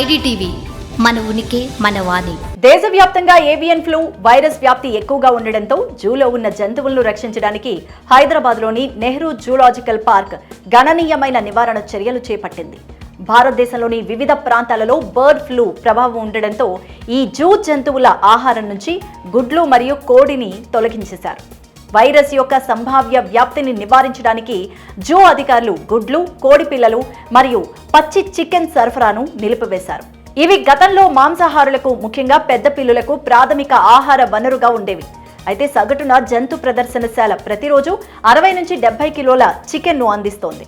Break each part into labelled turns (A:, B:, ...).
A: IDTV మన ఉనికి మన వాణి.
B: దేశవ్యాప్తంగా ఏవియన్ ఫ్లూ వైరస్ వ్యాప్తి ఎక్కువగా ఉండడంతో జూలో ఉన్న జంతువులను రక్షించడానికి హైదరాబాద్లోని నెహ్రూ జూలాజికల్ పార్క్ గణనీయమైన నివారణ చర్యలు చేపట్టింది. భారతదేశంలోని వివిధ ప్రాంతాలలో బర్డ్ ఫ్లూ ప్రభావం ఉండడంతో ఈ జూ జంతువుల ఆహారం నుంచి గుడ్లు మరియు కోడిని తొలగించేశారు. వైరస్ యొక్క సంభావ్య వ్యాప్తిని నివారించడానికి జూ అధికారులు గుడ్లు కోడి పిల్లలు మరియు పచ్చి చికెన్ సరఫరాను నిలిపివేశారు. ఇవి గతంలో మాంసాహారులకు ముఖ్యంగా పెద్ద పిల్లులకు ప్రాథమిక ఆహార వనరుగా ఉండేవి. అయితే సగటున జంతు ప్రదర్శనశాల ప్రతిరోజు అరవై నుంచి డెబ్బై కిలోల చికెన్ను అందిస్తోంది.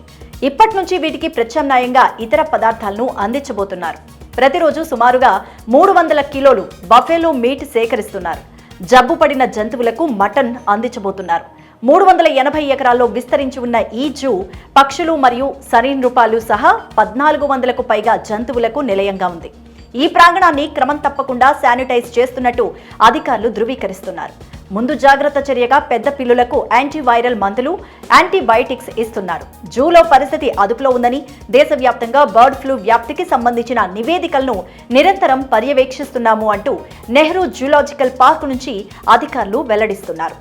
B: ఇప్పటి నుంచి వీటికి ప్రత్యామ్నాయంగా ఇతర పదార్థాలను అందించబోతున్నారు. ప్రతిరోజు సుమారుగా మూడు వందల కిలోలు బఫెలో మీట్ సేకరిస్తున్నారు. జబ్బు పడిన జంతువులకు మటన్ అందించబోతున్నారు. మూడు వందల ఎనభై ఎకరాల్లో విస్తరించి ఉన్న ఈ జూ పక్షులు మరియు సరీనృపాలు సహా పద్నాలుగు వందలకు పైగా జంతువులకు నిలయంగా ఉంది. ఈ ప్రాంగణాన్ని క్రమం తప్పకుండా శానిటైజ్ చేస్తున్నట్టు అధికారులు ధృవీకరిస్తున్నారు. ముందు జాగ్రత్త చర్యగా పెద్ద పిల్లులకు యాంటీవైరల్ మందులు యాంటీబయాటిక్స్ ఇస్తున్నారు. జూలో పరిస్థితి అదుపులో ఉందని దేశవ్యాప్తంగా బర్డ్ ఫ్లూ వ్యాప్తికి సంబంధించిన నివేదికలను నిరంతరం పర్యవేక్షిస్తున్నాము అంటూ నెహ్రూ జూలాజికల్ పార్క్ నుంచి అధికారులు వెల్లడిస్తున్నారు.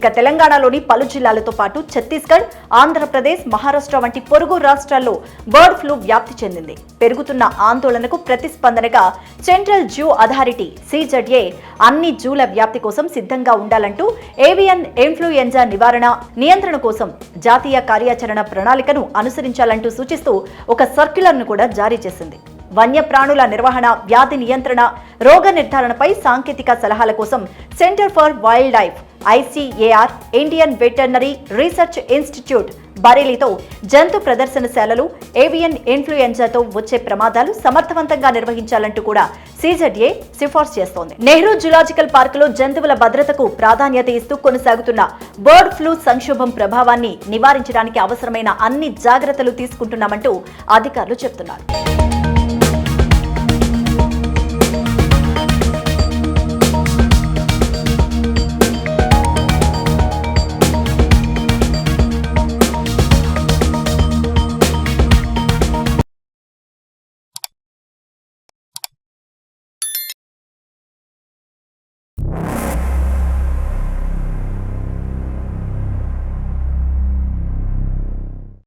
B: ఇక తెలంగాణలోని పలు జిల్లాలతో పాటు ఛత్తీస్గఢ్ ఆంధ్రప్రదేశ్ మహారాష్ట్ర వంటి పొరుగు రాష్ట్రాల్లో బర్డ్ ఫ్లూ వ్యాప్తి చెందింది. పెరుగుతున్న ఆందోళనకు ప్రతిస్పందనగా సెంట్రల్ జూ అథారిటీ సిజెడ్ఏ అన్ని జూల వ్యాప్తి కోసం సిద్ధంగా ఉండాలంటూ ఏవియన్ ఇన్ఫ్లుయెంజా నివారణ నియంత్రణ కోసం జాతీయ కార్యాచరణ ప్రణాళికను అనుసరించాలంటూ సూచిస్తూ ఒక సర్క్యులర్ను కూడా జారీ చేసింది. వన్యప్రాణుల నిర్వహణ వ్యాధి నియంత్రణ రోగ నిర్ధారణపై సాంకేతిక సలహాల కోసం centre for wild life ICAR Indian veterinary research institute బరేలీతో జంతు ప్రదర్శనశాలలు ఏవియన్ ఇన్ఫ్లుయెంజాతో వచ్చే ప్రమాదాలు సమర్థవంతంగా నిర్వహించాలంటూ కూడా సీజెడ్ఏ సిఫార్సు చేస్తోంది. నెహ్రూ జులాజికల్ పార్కులో జంతువుల భద్రతకు ప్రాధాన్యత ఇస్తూ కొనసాగుతున్న బర్డ్ ఫ్లూ సంక్షోభం ప్రభావాన్ని నివారించడానికి అవసరమైన అన్ని జాగ్రత్తలు తీసుకుంటున్నామంటూ అధికారులు చెప్తున్నారు.